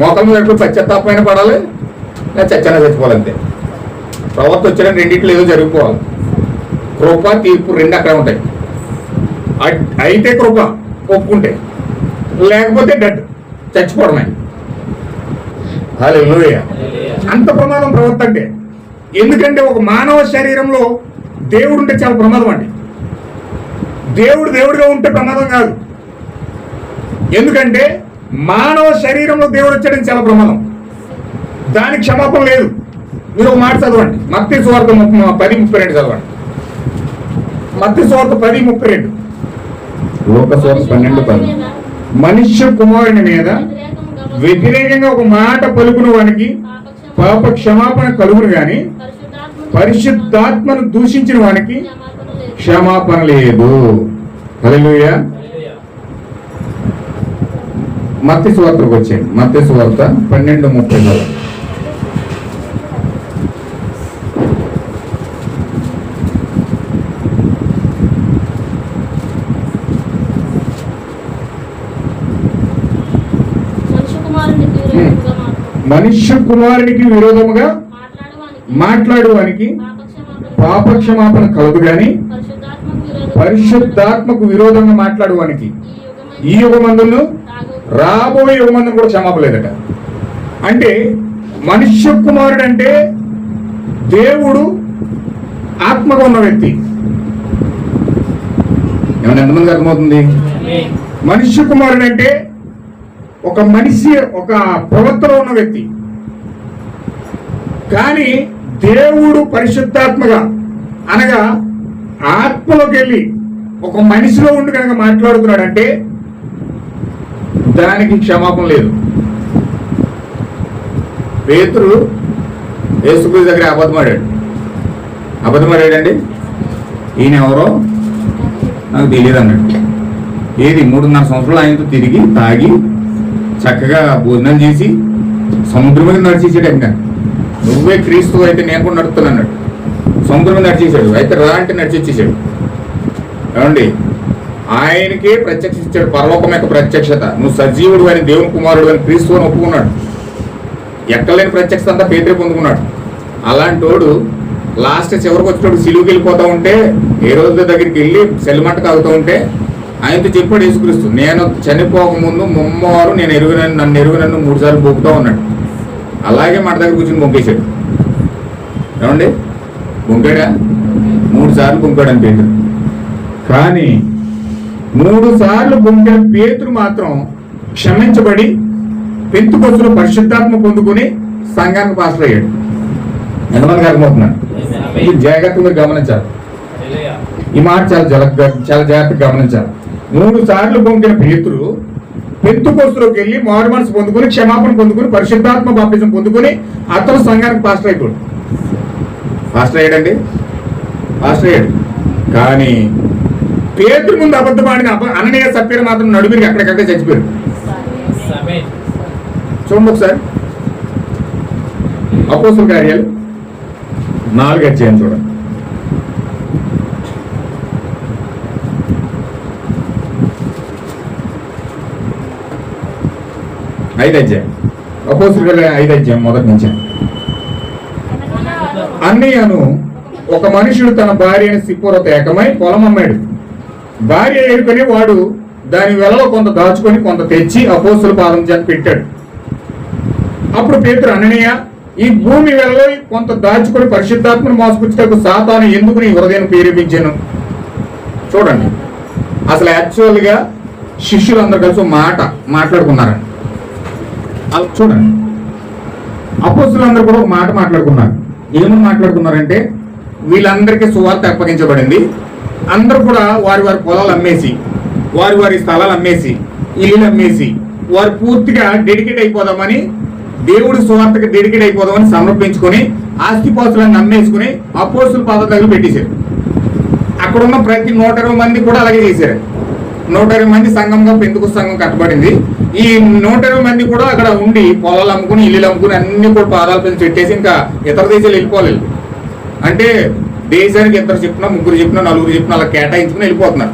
మోకాల మీద పడిపోయి పశ్చాత్తాపమైన పడాలి? లేదా చచ్చన చచ్చిపోవాలంతే ప్రవర్త వచ్చిన రెండింటిలో ఏదో జరిగిపోవాలి కృప తీర్పు రెండు అక్కడ ఉంటాయి. అయితే కృప ఒప్పుకుంటే. లేకపోతే డెడ్ చచ్చిపోవడమే. హల్లెలూయా. అంత ప్రమాదం ప్రవర్త అంటే. ఎందుకంటే ఒక మానవ శరీరంలో దేవుడు ఉంటే చాలా ప్రమాదం అండి. దేవుడు దేవుడిగా ఉంటే ప్రమాదం కాదు. ఎందుకంటే మానవ శరీరంలో దేవుడు వచ్చాడని చాలా ప్రమాదం. దానికి క్షమాపణ లేదు. మీరు ఒక మాట చదవండి. మత్తి సువార్త పది ముప్పై రెండు చదవండి. మత్తి సువార్త పది ముప్పై రెండు. లోక సువార్త పన్నెండు పది. మనుష్య కుమారుని మీద వ్యతిరేకంగా ఒక మాట పలుకున వానికి పాప క్షమాపణ కలుగును గాని పరిశుద్ధాత్మను దూషించిన వానికి క్షమాపణ లేదు. హల్లెలూయా. మత్తి సువార్తకు వచ్చాను మత్తి సువార్త పన్నెండు ముప్పై నాలుగు. మనుష్య కుమారునికి విరోధముగా మాట్లాడువానికి. పాపక్షమాపణ. పాప క్షమాపణ కలదు గాని పరిశుద్ధాత్మకు విరోధంగా మాట్లాడువానికి. ఈ యుగమందును తాగు రాబోయే యుగమందును కూడా క్షమాపలేదట అంటే మనుష్య కుమారుడు అంటే దేవుడు ఆత్మగా ఉన్న వ్యక్తి. ఏమైనా ఎంతమందికి అర్థమవుతుంది? మనుష్య కుమారుడు అంటే ఒక మనిషి ఒక ప్రవర్తన ఉన్న వ్యక్తి. కానీ దేవుడు పరిశుద్ధాత్మగా అనగా ఆత్మలోకి వెళ్ళి ఒక మనిషిలో ఉండి కనుక మాట్లాడుతున్నాడంటే జనానికి క్షమాపణ లేదు. పేతురు యేసుక్రీస్తు దగ్గర అబద్ధమాడాడు అబద్ధమాడాడండి ఈయన ఎవరో? నాకు తెలియదు అన్నాడు ఏది? మూడున్నర సంవత్సరాలు ఆయనతో తిరిగి తాగి చక్కగా భోజనం చేసి సముద్రం మీద నడిచేసాడు ఇంకా నువ్వే క్రీస్తు అయితే నేను కూడా నడుపుతాను అన్నాడు సముద్రం మీద నడిచేసాడు. అయితే రా అంటే నడిచొచ్చేసాడు ఏమండి? ఆయనకే ప్రత్యక్షించాడు. పరలోకం యొక్క ప్రత్యక్షత. నువ్వు సజీవుడు అని దేవుని కుమారుడు అని క్రీస్తు అని ఒప్పుకున్నాడు. ఎక్కలేని ప్రత్యక్షత అంతా పేదరి పొందుకున్నాడు. అలాంటి వాడు లాస్ట్ చివరికి వచ్చినప్పుడు సిలువుకి వెళ్ళిపోతూ ఉంటే ఏ రోజు దగ్గరికి వెళ్ళి సెల్మట్ట కాగుతూ ఉంటే ఆయనతో చెప్పాడు యేసుక్రీస్తు నేను చనిపోకముందు ముమ్మవారు నేను ఎరుగునన్ను నన్ను ఎరుగునన్ను మూడు సార్లు బొక్కుతూ ఉన్నాడు. అలాగే మన దగ్గర కూర్చుని బొంకేశాడు. ఏమండి? బొంకాడా? మూడు సార్లు బొంకాడు అని కానీ మూడు సార్లు బొంకిన పేతురు మాత్రం క్షమించబడి పెంతుకొచ్చులో పరిశుద్ధాత్మ పొందుకుని సంఘానికి పాస్టర్ అయ్యాడు. ఎంతమందికి అర్థమవుతున్నాడు ఇది జాగ్రత్తగా మీరు గమనించాలి. ఈ మాట చాలా జల చాలా జాగ్రత్తగా గమనించాలి. మూడు సార్లు పొందిన పేతురు పెంతుకొస్తులోకి వెళ్ళి మారు మనసు పొందుకుని క్షమాపణ పొందుకుని పరిశుద్ధాత్మ బాప్తిజం పొందుకుని అతను సంఘానికి పాస్టర్ అయిపోయాడు పాస్టర్ అయ్యాడండి? పాస్టర్ అయ్యాడు. కానీ పేతురు ముందు అబద్ధం ఆడిన అననీయ సభ్యులు మాత్రం నడుమిరికి అక్కడికక్కడ చచ్చిపోయారు చూడండి ఒకసారి. అపోసుల కార్యాలు నాలుగు అధ్యాయం చూడండి. ఐదు అధ్యాయం. అపోసుల కార్యాలు ఐదు అధ్యాయం మొదటి నుంచి. అన్నయ్యను ఒక మనుషుడు తన భార్యని సిప్పురతో ఏకమై పొలం అమ్మాడు భార్య ఏడుకొని వాడు దాని వెలలో కొంత దాచుకొని కొంత తెచ్చి అపోస్తుల పాదం చేత పెట్టాడు. అప్పుడు పేతురు అననీయ ఈ భూమి వెలలో కొంత దాచుకొని పరిశుద్ధాత్మను మోసపుచ్చుటకు సాతాను ఎందుకు నీ హృదయం ప్రేరేపించాను? చూడండి అసలు యాక్చువల్గా శిష్యులందరూ కలిసి ఒక మాట మాట్లాడుకున్నారండి. అలా చూడండి అపోస్తులందరూ కూడా ఒక మాట మాట్లాడుకున్నారు. ఏమని మాట్లాడుకున్నారంటే వీళ్ళందరికీ సువార్త అప్పగించబడింది. అందరూ కూడా వారి వారి పొలాలు అమ్మేసి వారి వారి స్థలాలు అమ్మేసి ఇల్లులు అమ్మేసి వారు పూర్తిగా డెడికేట్ అయిపోదామని దేవుడి సువార్తకి డెడికేట్ అయిపోదామని సమర్పించుకొని ఆస్తిపాస్తులను అమ్మేసుకుని అపోస్తుల పాద దగ్గర పెట్టేశారు. అక్కడ ఉన్న ప్రతి నూట ఇరవై మంది కూడా అలాగే చేశారు. నూట ఇరవై మంది సంఘంగా పెందుకు సంఘం కట్టబడింది. ఈ నూట ఇరవై మంది కూడా అక్కడ ఉండి పొలాలు అమ్ముకుని ఇల్లు అమ్ముకుని అన్ని కూడా పాదాల పెంచి పెట్టేసి ఇంకా ఇతర దేశాలు వెళ్ళిపోలేదు. అంటే దేశానికి ఇద్దరు చెప్పినా ముగ్గురు చెప్పినా నలుగురు చెప్పినా అలా కేటాయించుకుని వెళ్ళిపోతున్నారు.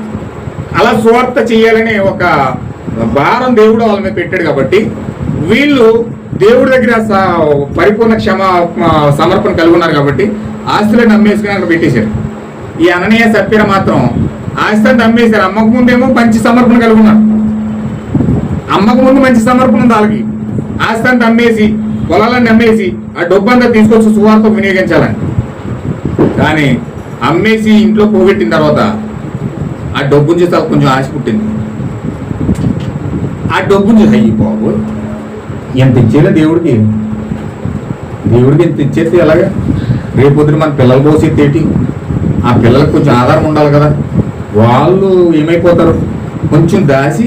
అలా సువార్త చేయాలని ఒక భారం దేవుడు వాళ్ళ మీద పెట్టాడు కాబట్టి వీళ్ళు దేవుడి దగ్గర స- పరిపూర్ణ క్షమ సమర్పణ కలిగి ఉన్నారు కాబట్టి ఆస్తులను అమ్మేసుకుని అక్కడ పెట్టేశారు. ఈ అననీయ సత్యర మాత్రం ఆస్తిని నమ్మేశారు అమ్మకు ముందేమో మంచి సమర్పణ కలిగి ఉన్నారు. అమ్మకు ముందు మంచి సమర్పణ ఉంది వాళ్ళకి. ఆస్తి నమ్మేసి పొలాలను నమ్మేసి అమ్మేసి ఆ డబ్బు అంతా తీసుకొచ్చి సువార్త వినియోగించాలని. కానీ అమ్మేసి ఇంట్లో పోగొట్టిన తర్వాత ఆ డబ్బుని చూస్తే కొంచెం ఆశ పుట్టింది. ఆ డబ్బుని చూసి అయ్యి బాబు ఎంత ఇచ్చేలా దేవుడికి? దేవుడికి ఎంత ఇచ్చేస్తే ఎలాగా? రేపొద్దున మన పిల్లలు పోసి తేటి ఆ పిల్లలకు కొంచెం ఆధారం ఉండాలి కదా. వాళ్ళు ఏమైపోతారు? కొంచెం దాసి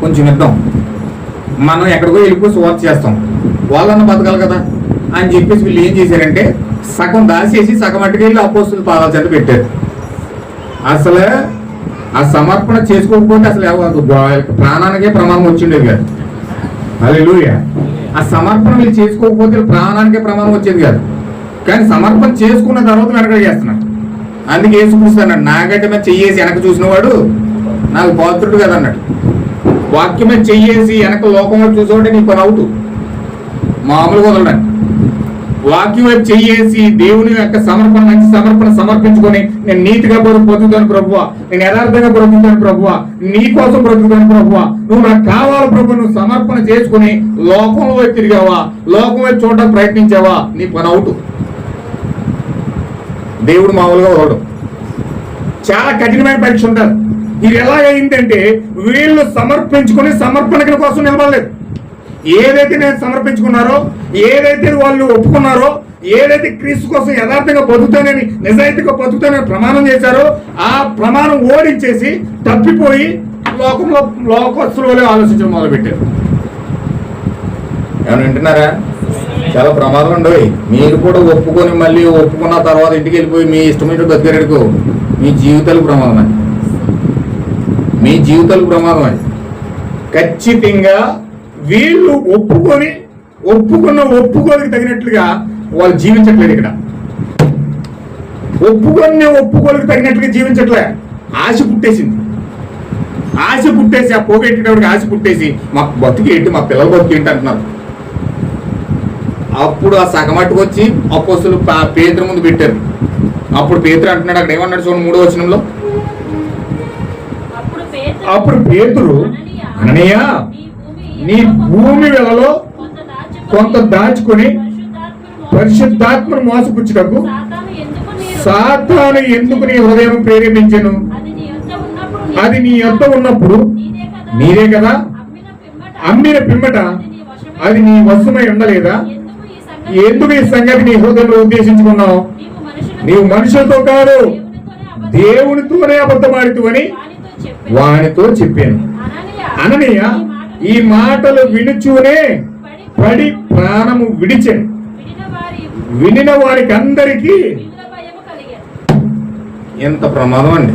కొంచెం ఇద్దాం. మనం ఎక్కడికో వెళ్ళిపోయి సువార్త చేస్తాం. వాళ్ళన్న బతకాలి కదా అని చెప్పేసి వీళ్ళు ఏం చేశారంటే సగం దాసేసి సగం అటుకెళ్ళి అపోస్తులు పాదాల చేత పెట్టారు. అసలు ఆ సమర్పణ చేసుకోకపోతే అసలు ఎవ- ప్రాణానికే ప్రమాదం వచ్చిండేది కాదు. హల్లెలూయా. ఆ సమర్పణ వీళ్ళు చేసుకోకపోతే ప్రాణానికే ప్రమాదం వచ్చేది కాదు. కానీ సమర్పణ చేసుకున్న తర్వాత వెనక చేస్తున్నారు. అందుకే ఏసుకృస్తాడు నాగడ్డ మీద చెయ్యేసి వెనక చూసినవాడు నాకు పాత్రుడు కదా అన్నాడు. వాక్యం మీద చెయ్యేసి వెనక లోకంలో చూసేవాడే నీ పని అవుతు. మామూలుగా వదలడానికి. వాక్యం వైపు చెయ్యేసి దేవుని యొక్క సమర్పణ మంచి సమర్పణ సమర్పించుకొని నేను నీతిగా బ్రతుకు బ్రతుకుతాను ప్రభువా. నేను యథార్థంగా బ్రతుకుతాను ప్రభువా. నీ కోసం బ్రతుకుతాను ప్రభువ. నువ్వు నాకు కావాలి ప్రభు నువ్వు సమర్పణ చేసుకుని లోకంలో వైపు తిరిగావా? లోకం వైపు చూడడానికి ప్రయత్నించావా? నీ పని అవుట్. దేవుడు మామూలుగా రావడం చాలా కఠినమైన పరీక్ష ఉంటారు ఇది ఎలా అయిందంటే వీళ్ళు సమర్పించుకుని సమర్పణ కోసం నిలబడలేదు. ఏదైతే నేను సమర్పించుకున్నారో ఏదైతే వాళ్ళు ఒప్పుకున్నారో ఏదైతే క్రీస్తు కోసం యథార్థంగా బతుకుతానని నిజాయితీగా బతుకుతానని ప్రమాణం చేశారో ఆ ప్రమాణం ఓడించేసి తప్పిపోయి లోకంలో లోకస్తులు ఆలోచించడం మొదలుపెట్టారు. ఏమైనా వింటున్నారా? చాలా ప్రమాదం ఉండవు. మీరు కూడా ఒప్పుకొని మళ్ళీ ఒప్పుకున్న తర్వాత ఇంటికి వెళ్ళిపోయి మీ ఇష్టమైన బతికేరడుకో. మీ జీవితాలకు ప్రమాదం అది మీ జీవితాలకు ప్రమాదం అది ఖచ్చితంగా వీళ్ళు ఒప్పుకొని ఒప్పుకున్న ఒప్పుకోలికి తగినట్లుగా వాళ్ళు జీవించట్లేదు ఇక్కడ. ఒప్పుకొని ఒప్పుకోలికి తగినట్లుగా జీవించట్లే. ఆశ పుట్టేసింది. ఆశ పుట్టేసి ఆ పోగొట్టేటప్పటికి ఆశ పుట్టేసి మా బతుకు ఏంటి మా పిల్లల బతుకు ఏంటి అంటున్నారు. అప్పుడు ఆ సగమట్టుకు వచ్చి అపోస్తులు పా- పేతురు ముందు పెట్టారు. అప్పుడు పేతురు అంటున్నాడు అక్కడ ఏమన్నాడు చూడండి మూడో వచనంలో? అప్పుడు పేతురు అననీయ నీ భూమి వెలలో కొంత దాచుకొని, పరిశుద్ధాత్మను మోసపుచ్చుటకు సాతాను ఎందుకు నీ హృదయం ప్రేరేపించను? అది నీ యొక్క ఉన్నప్పుడు మీరే కదా? అమ్మిన పిమ్మట అది నీ వశమై ఉండలేదా? ఎందుకు ఈ సంగతి నీ హృదయంలో ఉద్దేశించుకున్నావు? నీవు మనుషులతో కాదు దేవునితోనే అబద్ధమాడుతూ అని వానితో చెప్పాను. అననీయ, అననీయ ఈ మాటలు వినుచూనే పడి ప్రాణము విడిచెను వినిన వారికి అందరికీ ఎంత ప్రమాదం అండి.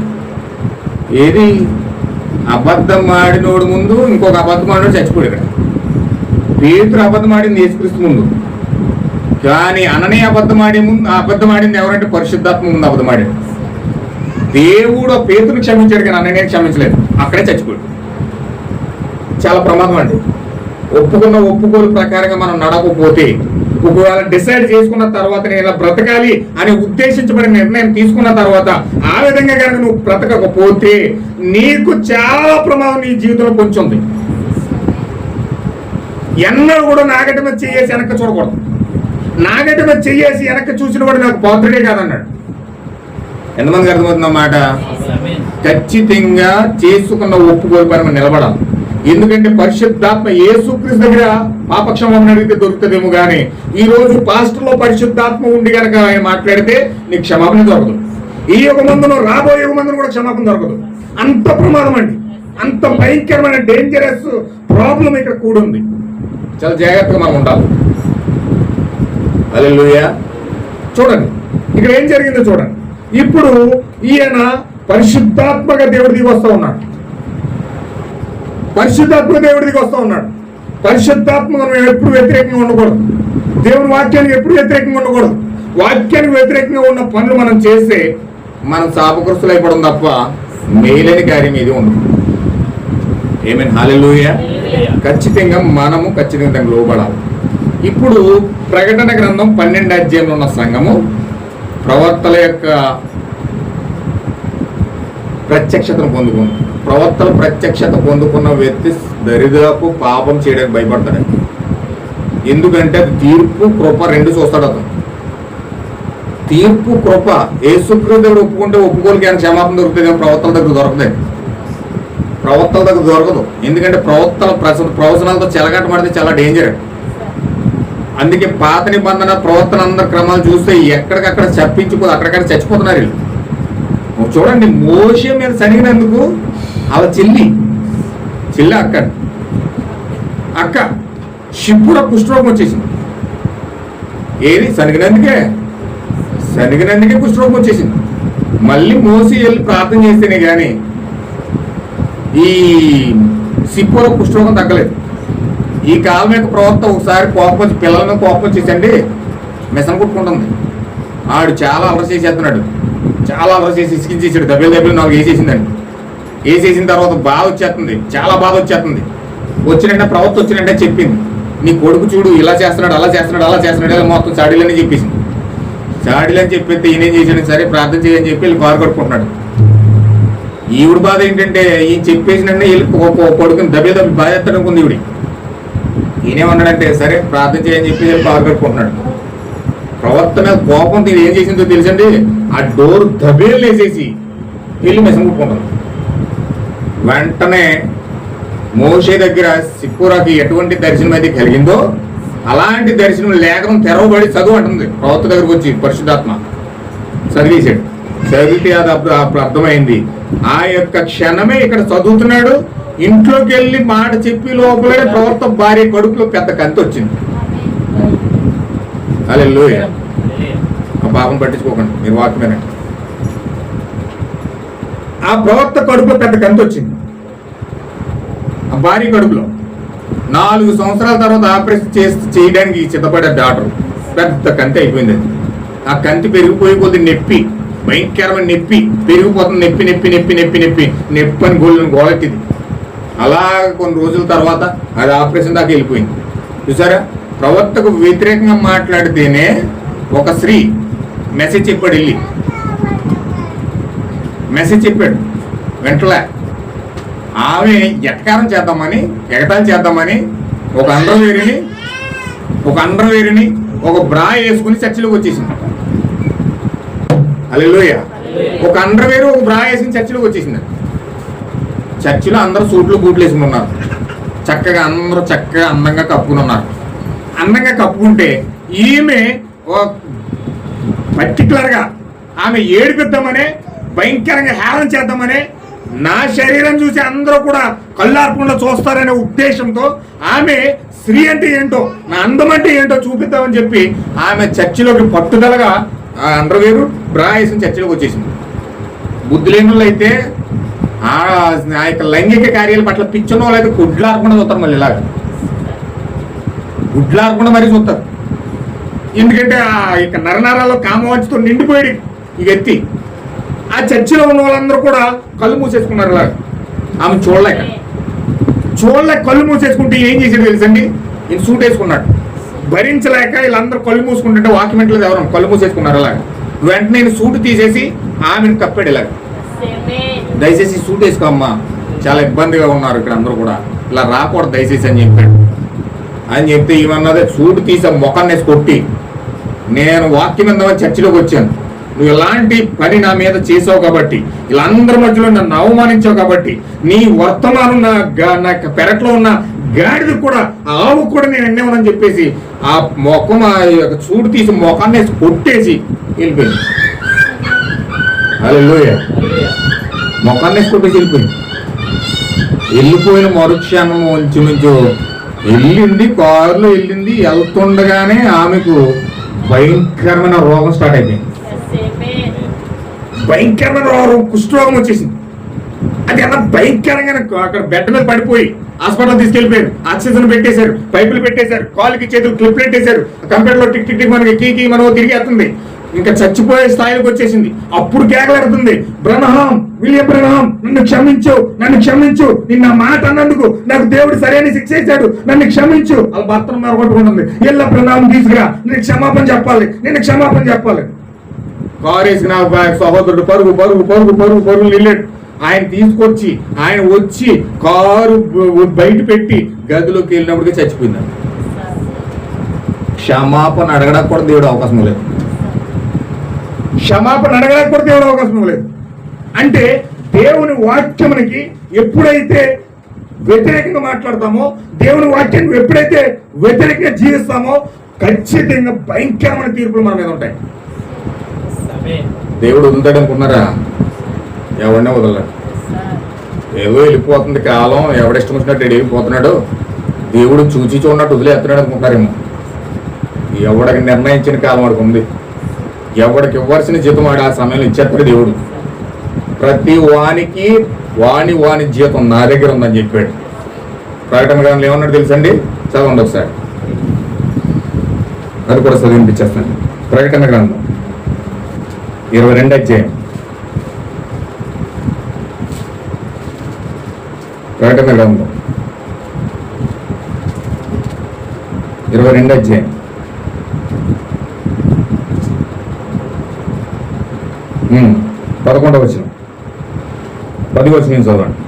ఏది అబద్ధం ఆడినోడు ముందు ఇంకొక అబద్ధం ఆడినోడు చచ్చిపోడు ఇక్కడ. పేతురు అబద్ధం ఆడింది యేసుక్రీస్తు ముందు. కానీ అననే అబద్ధం ఆడే ముందు అబద్ధం ఆడింది ఎవరంటే పరిశుద్ధాత్మ ముందు అబద్ధం ఆడాడు దేవుడు ఆ పేతుని క్షమించాడు కానీ అననే క్షమించలేదు. అక్కడే చచ్చిపోయాడు. చాలా ప్రమాదం అండి. ఒప్పుకున్న ఒప్పుకోలు ప్రకారంగా మనం నడకపోతే ఒకవేళ డిసైడ్ చేసుకున్న తర్వాత నేను ఇలా బ్రతకాలి అని ఉద్దేశించబడిన నిర్ణయం తీసుకున్న తర్వాత ఆ విధంగా కనుక నువ్వు బ్రతకకపోతే నీకు చాలా ప్రమాదం నీ జీవితంలో కొంచెం ఉంది. ఎన్నడూ కూడా నాగటి మీద చెయ్యేసి వెనక్కి చూడకూడదు. నాగటి మీద చెయ్యేసి వెనక్కి చూసిన వాడు నాకు పాత్రుడే కాదన్నాడు. ఎంతమందికి అర్థమవుతుందా మాట ఖచ్చితంగా చేసుకున్న ఒప్పుకోలు పని నిలబడాలి. ఎందుకంటే పరిశుద్ధాత్మ ఏసుక్రీస్ దగ్గర పాపక్షమం అడిగితే దొరుకుతుందేమో కానీ ఈ రోజు పాస్టర్లో పరిశుద్ధాత్మ ఉండి కనుక ఆయన మాట్లాడితే నీకు క్షమాపణ దొరకదు. ఈ యుగ మందును రాబోయే యుగ మందును కూడా క్షమాపణ దొరకదు. అంత ప్రమాదం అండి. అంత భయంకరమైన డేంజరస్ ప్రాబ్లం ఇక్కడ కూడుంది. చాలా జాగ్రత్తగా మనం ఉండాలి. అల్లెలుయా చూడండి ఇక్కడ ఏం జరిగిందో చూడండి. ఇప్పుడు ఈయన పరిశుద్ధాత్మక దేవుడి దిగి వస్తూ ఉన్నాడు. పరిశుద్ధాత్మక దేవుడి వస్తూ ఉన్నాడు. పరిశుద్ధాత్మ మనం ఎప్పుడు వ్యతిరేకంగా ఉండకూడదు. దేవుని వాక్యానికి ఎప్పుడు వ్యతిరేకంగా ఉండకూడదు. వాక్యానికి వ్యతిరేకంగా ఉన్న పనులు మనం చేస్తే మనం శాపగ్రస్తులు అయిపోవడం తప్ప మేలైన కార్యం ఏది ఉండదు. ఏమైనా హాలెలూయ ఖచ్చితంగా మనము ఖచ్చితంగా దానికి లోబడాలి. ఇప్పుడు ప్రకటన గ్రంథం పన్నెండు అధ్యాయంలో ఉన్న సంఘము ప్రవర్తల యొక్క ప్రత్యక్షతను పొందుకుంది ప్రవర్తన ప్రత్యక్షత పొందుకున్న వ్యక్తి దరిదాపు పాపం చేయడానికి భయపడతాడు. ఎందుకంటే అది తీర్పు కృప రెండు చూస్తాడు అతను. తీర్పు కృప ఏసుక్రీస్తు దగ్గర ఒప్పుకుంటే ఒప్పుకోలికి ఆయన క్షమాపణ దొరుకుతుంది ప్రవర్తన దగ్గర దొరకదు ప్రవర్తన దగ్గర దొరకదు. ఎందుకంటే ప్రవర్తన ప్రవచనాలతో ప్రవచనాలతో పడితే చాలా డేంజర్ అందుకే పాత నిబంధన ప్రవర్తన అందరి క్రమాలు చూస్తే ఎక్కడికక్కడ చప్పించిపోతే అక్కడికక్కడ చచ్చిపోతున్నారు వీళ్ళు. చూడండి మోసే మీద సనిగినందుకు వాళ్ళ చెల్లి చెల్లి అక్క అక్క షిప్పుర కుష్ఠరోగం వచ్చేసింది. ఏది? సనిగినందుకే సనిగినందుకే కుష్ఠరోగం వచ్చేసింది. మళ్ళీ మోసి వెళ్ళి ప్రార్థన చేస్తేనే కానీ ఈ సిప్పులో కుష్ఠరోగం తగ్గలేదు. ఈ కాలం యొక్క ప్రవర్త ఒకసారి కోపం వచ్చి పిల్లలను కోపం వచ్చేసండి మిషన్ కుట్టుకుంటుంది ఆడు చాలా అలర చేసేస్తున్నాడు. చాలా అలర చేసి ఇసికించేసాడు దెబ్బలు దెబ్బలు నాకు వేసేసిందండి. వేసేసిన తర్వాత బాధ వచ్చేస్తుంది చాలా బాధ వచ్చేస్తుంది. వచ్చినంటే ప్రభుత్వం వచ్చినంటే చెప్పింది. నీ కొడుకు చూడు ఇలా చేస్తున్నాడు అలా చేస్తున్నాడు అలా చేస్తున్నాడు ఇలా మొత్తం చాడీలని చెప్పేసింది. చాడీలని చెప్పేస్తే ఈయనేం చేశాడు సరే ప్రార్థన చేయని చెప్పి వెళ్ళి కారు కట్టుకుంటున్నాడు. ఈవిడ బాధ ఏంటంటే ఈ చెప్పేసినంటే వెళ్ళి కొడుకుని దెబ్బ దెబ్బ బాధ ఎత్తడం ఉంది ఈవిడి ఈయనేమన్నాడంటే సరే ప్రార్థన చేయని చెప్పి వెళ్ళి కారు కట్టుకుంటున్నాడు. ప్రవర్తన మీద కోపం దీని ఏం చేసిందో తెలుసండి? ఆ డోర్ దబేలు వేసేసి వెళ్ళి మెసం కుట్టుకుంటుంది వెంటనే మోషే దగ్గర సిక్కురాకి ఎటువంటి దర్శనం అయితే కలిగిందో అలాంటి దర్శనం లేఖనం తెరవబడి చదువు అంటుంది. ప్రవర్త దగ్గరకు వచ్చి పరిశుద్ధాత్మ చదివేశాడు. చదివితే అది అప్పుడు అప్పుడు అర్థమైంది. ఆ యొక్క క్షణమే ఇక్కడ చదువుతున్నాడు. ఇంట్లోకి వెళ్ళి మాట చెప్పి లోపలే ప్రవర్త భార్య కడుపులో పెద్ద కంతి వచ్చింది అలే ఆ పాపం పట్టించుకోకండి. మీరు వాక్యమేనండి ఆ ప్రవక్త కడుపులో పెద్ద కంతి వచ్చింది. ఆ భార్య కడుపులో నాలుగు సంవత్సరాల తర్వాత ఆపరేషన్ చేసి చేయడానికి సిద్ధపడే డాక్టర్ పెద్ద కంతి అయిపోయింది అది. ఆ కంతి పెరిగిపోయి కొద్ది నొప్పి భయంకరమైన నొప్పి పెరిగిపోతుంది నొప్పి నొప్పి నొప్పి నొప్పి నొప్పి నొప్పి అని గోళ్ళని గోలెట్టింది అలా కొన్ని రోజుల తర్వాత అది ఆపరేషన్ దాకా వెళ్ళిపోయింది. చూసారా? ప్రవక్తకు వ్యతిరేకంగా మాట్లాడితేనే ఒక స్త్రీ మెసేజ్ చెప్పాడు వెళ్ళి మెసేజ్ చెప్పాడు. వెంటలే. ఆమె ఎటకారం చేద్దామని ఎగతాలు చేద్దామని ఒక అండర్వేర్ని ఒక అండర్వేర్ని ఒక బ్రా వేసుకుని చర్చిలోకి వచ్చేసింది. అల్లెలోయ ఒక అండర్వేర్ ఒక బ్రా వేసుకుని చర్చిలోకి వచ్చేసింది. చర్చిలో అందరూ సూట్లు బూట్లు వేసుకుని ఉన్నారు. చక్కగా అందరూ చక్కగా అందంగా కప్పుకుని ఉన్నారు. అందంగా కప్పుకుంటే ఈమె పర్టికులర్గా ఆమె ఏడిపిద్దామనే భయంకరంగా హేళన చేద్దామనే నా శరీరం చూసి అందరూ కూడా కళ్ళార్పకుండా చూస్తారనే ఉద్దేశంతో ఆమె స్త్రీ అంటే ఏంటో నా అందం అంటే ఏంటో చూపిద్దామని చెప్పి ఆమె చర్చిలోకి పట్టుదలగా ఆ అండర్వేరు బ్రా వేసిన చర్చిలోకి వచ్చేసింది. బుద్ధి లేని అయితే ఆ యొక్క లైంగిక కార్యాల పట్ల పిచ్చిన వాళ్ళు అయితే గుడ్లారకుండా చూస్తారు మళ్ళీ ఇలాగా. గుడ్లాడకుండా మరీ చూస్తారు. ఎందుకంటే ఆ ఇక నరనరాల్లో కామవంచుతో నిండిపోయాడు ఈ వ్యక్తి. ఆ చర్చిలో ఉన్న వాళ్ళందరూ కూడా కళ్ళు మూసేసుకున్నారు ఇలాగ. ఆమె చూడలేక. చూడలేక కళ్ళు మూసేసుకుంటే ఏం చేసాడు తెలుసండి? ఈయన సూట్ వేసుకున్నాడు. భరించలేక వీళ్ళందరూ కళ్ళు మూసుకుంటుంటే వాకిమెంట్లేదు ఎవరు కళ్ళు మూసేసుకున్నారు అలాగ వెంటనే సూట్ తీసేసి ఆమెను కప్పాడు ఇలాగ. దయచేసి సూట్ వేసుకోమ్మా చాలా ఇబ్బందిగా ఉన్నారు ఇక్కడ అందరూ కూడా. ఇలా రాకూడదు దయచేసి అని చెప్పాడు. అని చెప్తే ఏమన్నది చూడు తీసే ముఖాన్ని కొట్టి నేను వాక్యం ఇందామని చర్చిలోకి వచ్చాను. నువ్వు ఇలాంటి పని నా మీద చేసావు కాబట్టి వీళ్ళందరి మధ్యలో నన్ను అవమానించావు కాబట్టి నీ వర్తమానం నా నా యొక్క పెరట్లో ఉన్న గాడిద కూడా ఆవు కూడా నేను ఎన్నేమని చెప్పేసి ఆ మొఖం ఆ యొక్క చూడు తీసి మొఖాన్ని కొట్టేసి వెళ్ళిపోయింది. అలెలుయ మొఖాన్ని వేసి కొట్టేసి వెళ్ళిపోయింది. వెళ్ళిపోయిన మరుక్షణం మంచి వెళ్ళింది కారులో వెళ్ళింది వెళ్తుండగానే ఆమెకు భయంకరమైన రోగం స్టార్ట్ అయిపోయింది. భయంకరమైన రోగం కుష్ఠరోగం వచ్చేసింది. అది అలా భయంకరంగా అక్కడ బెడ్ మీద పడిపోయి హాస్పిటల్ తీసుకెళ్ళిపోయారు ఆక్సిజన్ పెట్టేశారు పైపులు పెట్టేశారు కాలుకి చేతులు క్లిప్ పెట్టేశారు. కంప్యూటర్లో టిక్ టిక్ టిక్ మనకి కీ కీ తిరిగి వస్తుంది. ఇంకా చచ్చిపోయే స్థాయికి వచ్చేసింది. అప్పుడు కేకలాడుతుంది బ్రహ్మం విలియం బ్రహ్మం నన్ను క్షమించు నన్ను క్షమించు. నిన్న మాట అన్నందుకు నాకు దేవుడు సరైన శిక్ష ఇచ్చాడు. నన్ను క్షమించు. వాళ్ళ భర్తను మరొకట్టుకుంటుంది ఎల్ల ప్రణామం తీసుకురా. నేను క్షమాపణ చెప్పాలి. నేను క్షమాపణ చెప్పాలి. కారు సహోదరుడు పరుగు పరుగు పరుగు పరుగు పరుగు నిల్లాడు ఆయన తీసుకొచ్చి ఆయన వచ్చి కారు బయట పెట్టి గదిలోకి వెళ్ళినప్పటికీ చచ్చిపోయింది క్షమాపణ అడగడానికి కూడా దేవుడు అవకాశం లేదు. క్షమాపణ అడగడానికి కూడా దేవుడు అవకాశం లేదు అంటే దేవుని వాక్యమునికి ఎప్పుడైతే వ్యతిరేకంగా మాట్లాడతామో దేవుని వాక్యానికి ఎప్పుడైతే వ్యతిరేకంగా జీవిస్తామో ఖచ్చితంగా భయంకరమైన తీర్పులు మన మీద ఉంటాయి. దేవుడు వదులుతాడు అనుకున్నారా? ఎవరినే వదలడు. ఏదో వెళ్ళిపోతుంది కాలం ఎవడిష్టం వచ్చినట్టు వెళ్ళిపోతున్నాడు దేవుడు చూచి చూడనట్టు వదిలేస్తున్నాడు అనుకుంటారేమో ఎవడికి నిర్ణయించిన కాలం వాడికి ఉంది. ఎవడికి ఇవ్వాల్సిన జీతం వాడు ఆ సమయంలో ఇచ్చేస్తాడు దేవుడు. ప్రతి వానికి వాని వాణి జీతం నా దగ్గర ఉందని చెప్పాడు. ప్రకటన గ్రంథంలో ఏమన్నాడు తెలుసండి? చదవండి ఒకసారి. అది కూడా చదివినిపించేస్తాను. ప్రకటన గ్రంథం. ఇరవై రెండు అధ్యాయం. ప్రకటన గ్రంథం. ఇరవై రెండు అధ్యాయం. పదకొండవ వచ్చిన పది వచ్చిన నేను చదవండి?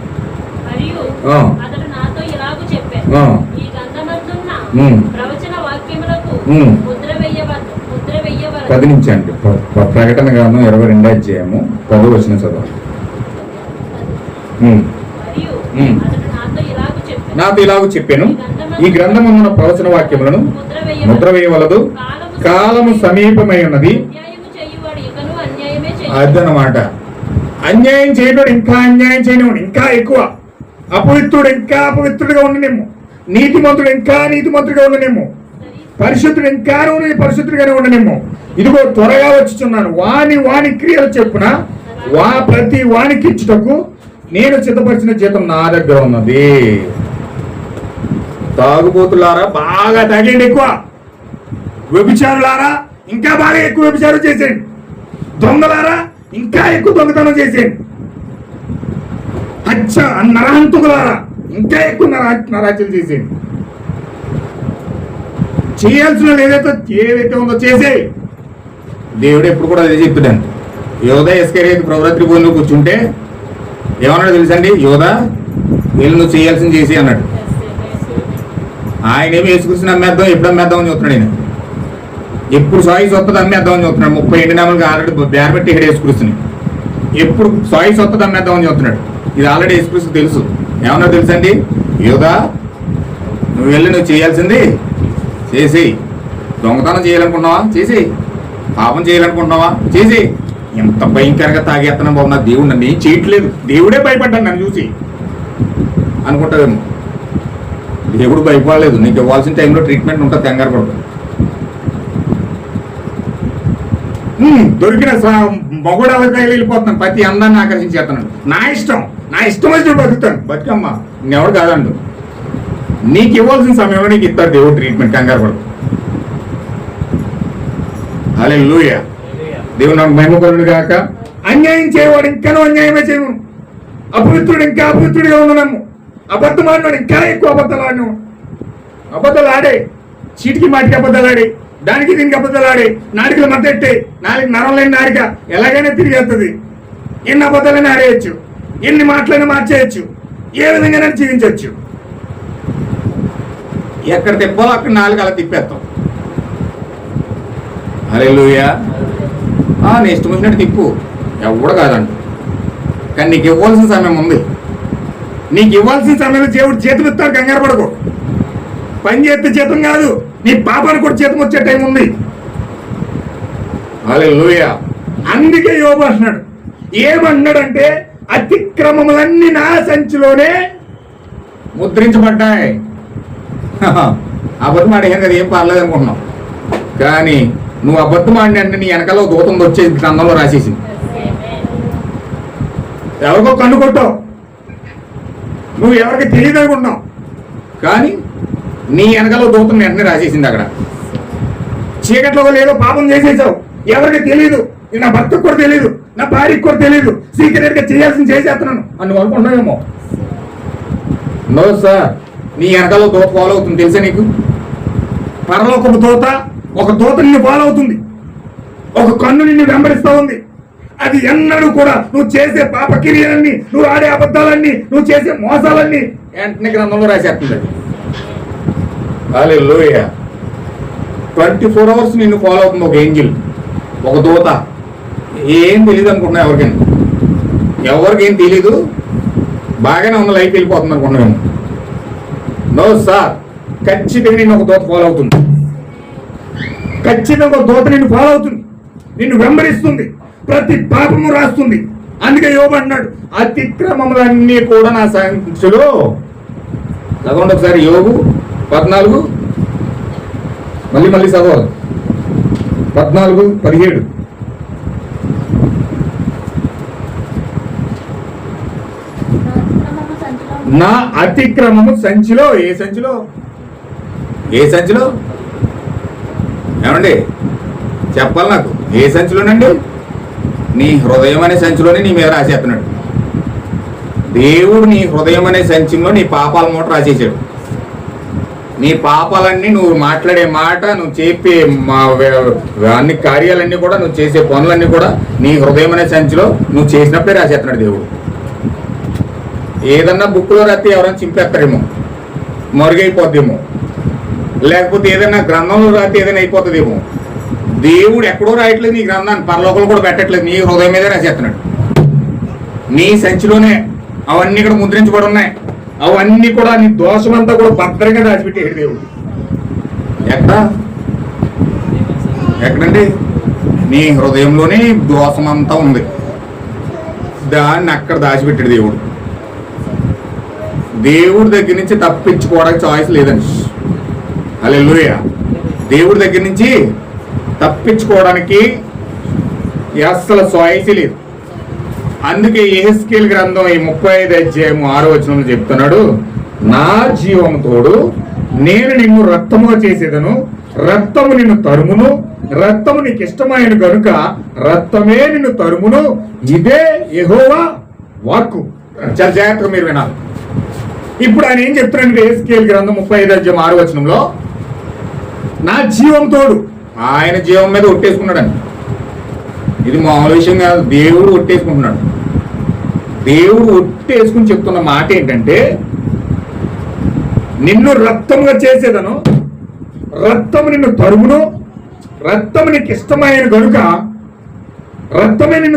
పది నుంచి అండి ప్ర- ప్ర- ప్రకటన గ్రంథం ఇరవై రెండు అధ్యాయము పది వచ్చిన చదవండి. నాతో ఇలాగు చెప్పాను. ఈ గ్రంథమున్న ప్రవచన వాక్యములను ముద్ర వేయవలదు. కాలము సమీపమై ఉన్నది అన్యాయము చేయువాడు ఇకను అన్యాయమే చేయువాడు అదనమాట అన్యాయం చేయడం ఇంకా అన్యాయం చేయనివ్వండి ఇంకా ఎక్కువ. అపవిత్రుడు ఇంకా అపవిత్రుడిగా ఉండనేమో నీతిమంతుడు ఇంకా నీతిమంతుడిగా ఉండనేమో పరిశుద్ధుడు ఇంకా పరిశుద్ధుడిగానే ఉండనేమో ఇదిగో త్వరగా వచ్చుచున్నాను. వాని వాని క్రియలు చెప్పున వా ప్రతి వానికి ఇచ్చుటకు నేను సిద్ధపరిచిన జీతం నా దగ్గర ఉన్నది. తాగుబోతులారా బాగా తాగండి ఎక్కువ. వ్యభిచారులారా ఇంకా బాగా ఎక్కువ వ్యభిచారం చేసేయండి. దొంగలారా ఇంకా ఎక్కువ దొంగతనం చేసేయండి. హత్య నరహంతుకులారా ఇంకా ఎక్కువ నర నరాచలు చేసేయండి. చేయాల్సిన ఏదైతే ఏదైతే ఉందో చేసే దేవుడు ఎప్పుడు కూడా అదే చెప్తున్నాను యోధ ఎస్కరేది ప్రవరాత్రి భూమిలో కూర్చుంటే ఏమన్నాడు తెలుసండి? యోధ వీళ్ళు నువ్వు చేయాల్సింది చేసి అన్నాడు. ఆయన ఏమి వేసుకృష్ణ అమ్మేద్దాం ఎప్పుడు అమ్మేద్దాం అని చూస్తున్నాడు ఆయన ఎప్పుడు సాయి సొత్తది అమ్మేద్దామని చూస్తున్నాడు. ముప్పై ఎండు నెలలకు ఆల్రెడీ బేర పెట్టి ఇక్కడ వేసుకృష్ణని ఎప్పుడు సాయి సొత్తది అమ్మేద్దామని చూస్తున్నాడు. ఇది ఆల్రెడీ వేసుకృష్ణ తెలుసు. ఏమన్నా తెలుసండి? యోగా నువ్వు వెళ్ళి నువ్వు చేయాల్సింది చేసి. దొంగతనం చేయాలనుకుంటున్నావా? చేసి. పాపం చేయాలనుకుంటున్నావా? చేసి. ఎంత భయంకరంగా తాగేస్తున్నాం బాబు నా దేవుడు నన్ను ఏం చేయట్లేదు. దేవుడే భయపడ్డాను నన్ను చూసి. అనుకుంటావేమో. దేవుడు భయపడలేదు. నీకు ఇవ్వాల్సిన టైంలో ట్రీట్మెంట్ ఉంటుంది కంగారు పడుతుంది దొరికిన మగుడు వెళ్ళిపోతున్నాను ప్రతి అందాన్ని ఆకర్షించేస్తున్నాడు నా ఇష్టం. నా ఇష్టం వచ్చినట్టు బతుకుతాను బతుకమ్మ నేవడు కాదండు. నీకు ఇవ్వాల్సిన సమయంలో నీకు ఇస్తాడు దేవుడు ట్రీట్మెంట్ కంగారు పడదు అలే లూయ దేవుడు నాకు మహిమకరుడు కాక అన్యాయం చేయవాడు ఇంకానూ అన్యాయమే చేయను. అపవిత్రుడు ఇంకా అపవిత్రుడిగా ఉన్నాము అబద్ధం ఆడినాడు ఇంకా ఎక్కువ అబద్ధాలు ఆడినాడు అబద్ధాలు ఆడే. చీటికి మాటికి అబద్ధాలు ఆడే. దానికి దీనికి అబద్ధాలు ఆడి నాడికలు మద్దెట్టే నాలుగు నరం లేని నాడిక ఎలాగైనా తిరిగేస్తుంది ఎన్ని అబద్ధాలైనా ఆడేయచ్చు ఎన్ని మాటలైనా మార్చేయచ్చు. ఏ విధంగా జీవించవచ్చు ఎక్కడ తిప్పాలో అక్కడ నాలుగు అలా తిప్పేస్తాం. అరే లూయా నీ ఇష్టం వచ్చినట్టు తిప్పు. ఎవడు కాదండి కానీ నీకు ఇవ్వాల్సిన సమయం ఉంది. నీకు ఇవ్వాల్సిన సమయంలో దేవుడు జీతం ఇస్తాడు కంగారు పడకు. పని చేస్తే జీతం కాదు. నీ పాపానికి కూడా జీతం వచ్చే టైం ఉంది. అందుకే యోబు అంటున్నాడు. ఏమన్నాడంటే అతిక్రమములన్నీ నా సంచిలోనే ముద్రించబడ్డాయి. అబద్ధం ఆడేం కదా ఏం పర్లేదు అనుకుంటున్నావు. కానీ నువ్వు అబద్ధం ఆడిన అంటే నీ వెనకాల దూతం వచ్చేసి గ్రంథంలో రాసేసింది ఎవరికో కన్ను కొట్టావు. నువ్వు ఎవరికి తెలియదు అనుకుంటున్నావు. కానీ నీ వెనకలో దూతం వెంటనే రాసేసింది అక్కడ. చీకట్లో లేదో పాపం చేసేసావు ఎవరికి తెలియదు నా భర్తకు కూడా తెలియదు నా భార్యకు కూడా తెలియదు సీక్రెట్గా చేయాల్సింది చేసేస్తున్నాను. అని నువ్వు అనుకుంటున్నావేమో? No sir. నీ వెనకాల దూత ఫాలో అవుతుంది. తెలుసా నీకు? పరలోక ఒక దూత ఒక దూత నిన్ను ఫాలో అవుతుంది. ఒక కన్ను నిన్ను వెంబడిస్తా ఉంది. అది ఎన్నడూ కూడా నువ్వు చేసే పాపకిరియలన్నీ నువ్వు ఆడే అబద్ధాలన్నీ నువ్వు చేసే మోసాలన్నీ వెంటనే గ్రంథంలో రాసేస్తుంది కాలే లోయ ట్వంటీ ఫోర్ అవర్స్ నిన్ను ఫాలో అవుతుంది ఒక ఏంజిల్ ఒక దూత. ఏం తెలియదు అనుకుంటున్నా ఎవరికైనా? ఎవరికేం తెలీదు? బాగానే ఉన్న లైఫ్ వెళ్ళిపోతుంది అనుకుంటున్నాము నో సార్ ఖచ్చితంగా నేను ఒక దూత ఫాలో అవుతుంది. ఖచ్చితంగా ఒక దూత నిన్ను ఫాలో అవుతుంది. నిన్ను వెంబడిస్తుంది. ప్రతి పాపము రాస్తుంది. అందుకే యోబు అతిక్రమములన్నీ కూడా నా సంఖ్యలో చదవండి ఒకసారి యోగు పద్నాలుగు. మళ్ళీ మళ్ళీ చదవాలి. పద్నాలుగు పదిహేడు. నా అతిక్రమము సంచిలో ఏ సంచిలో? ఏ సంచిలో? ఏమండి? చెప్పాలి నాకు. ఏ సంచిలోనండి? నీ హృదయం అనే సంచిలోనే నీ మీద రాసేస్తున్నాడు. దేవుడు నీ హృదయం అనే సంచిలో నీ పాపాల మూట రాసేసాడు. నీ పాపాలన్నీ నువ్వు మాట్లాడే మాట నువ్వు చెప్పే మా అన్ని కార్యాలన్నీ కూడా నువ్వు చేసే పనులన్నీ కూడా నీ హృదయం అనే సంచిలో నువ్వు చేసినప్పుడే రాసేస్తున్నాడు దేవుడు. ఏదన్నా బుక్లో రాస్తే ఎవరైనా చింపేస్తారేమో మరుగైపోద్దేమో. లేకపోతే ఏదైనా గ్రంథంలో రాస్తే ఏదైనా అయిపోతుందేమో. దేవుడు ఎక్కడో రాయట్లేదు నీ గ్రంథాన్ని పరలోకలు కూడా పెట్టట్లేదు నీ హృదయం మీదే రాసేస్తున్నాడు. నీ సంచిలోనే అవన్నీ కూడా ముద్రించబడి ఉన్నాయి. అవన్నీ కూడా నీ దోషమంతా కూడా భద్రంగా దాచిపెట్టేడు దేవుడు. ఎక్కడ? ఎక్కడండి? నీ హృదయంలోనే దోషమంతా ఉంది. దాన్ని అక్కడ దాచిపెట్టాడు దేవుడు. దేవుడి దగ్గర నుంచి తప్పించుకోవడానికి చాయిస్ లేదండి. అలే దేవుడి దగ్గర నుంచి తప్పించుకోవడానికి అస్సలు చాయిస్ లేదు. అందుకే ఎహెస్కేల్ గ్రంథం ఈ ముప్పై ఐదు అధ్యాయము ఆరో వచనంలో చెప్తున్నాడు నా జీవం తోడు నేను నిన్ను రక్తముగా చేసేదను. రక్తము నిన్ను తరుమును. రక్తము నీకు ఇష్టమైన గనుక రక్తమే నిన్ను తరుమును. ఇదే ఎహోవా వాక్కు. చాలా జాగ్రత్తగా మీరు వినాలి. ఇప్పుడు ఆయన ఏం చెప్తున్నాడు ఎస్కేల్ గ్రంథం ముప్పై ఐదు అధ్యాయం ఆరు వచనంలో నా జీవం తోడు. ఆయన జీవం మీద ఒట్టేసుకున్నాడు ఇది మామూలు విషయం కాదు. దేవుడు ఒట్టేసుకుంటున్నాడు. దేవుడు ఒట్టేసుకుని చెప్తున్న మాట ఏంటంటే నిన్ను రక్తంగా చేసేదను రక్తం నిన్ను తరుగును రక్తం నీకు ఇష్టమైన కనుక రక్తమే నిన్ను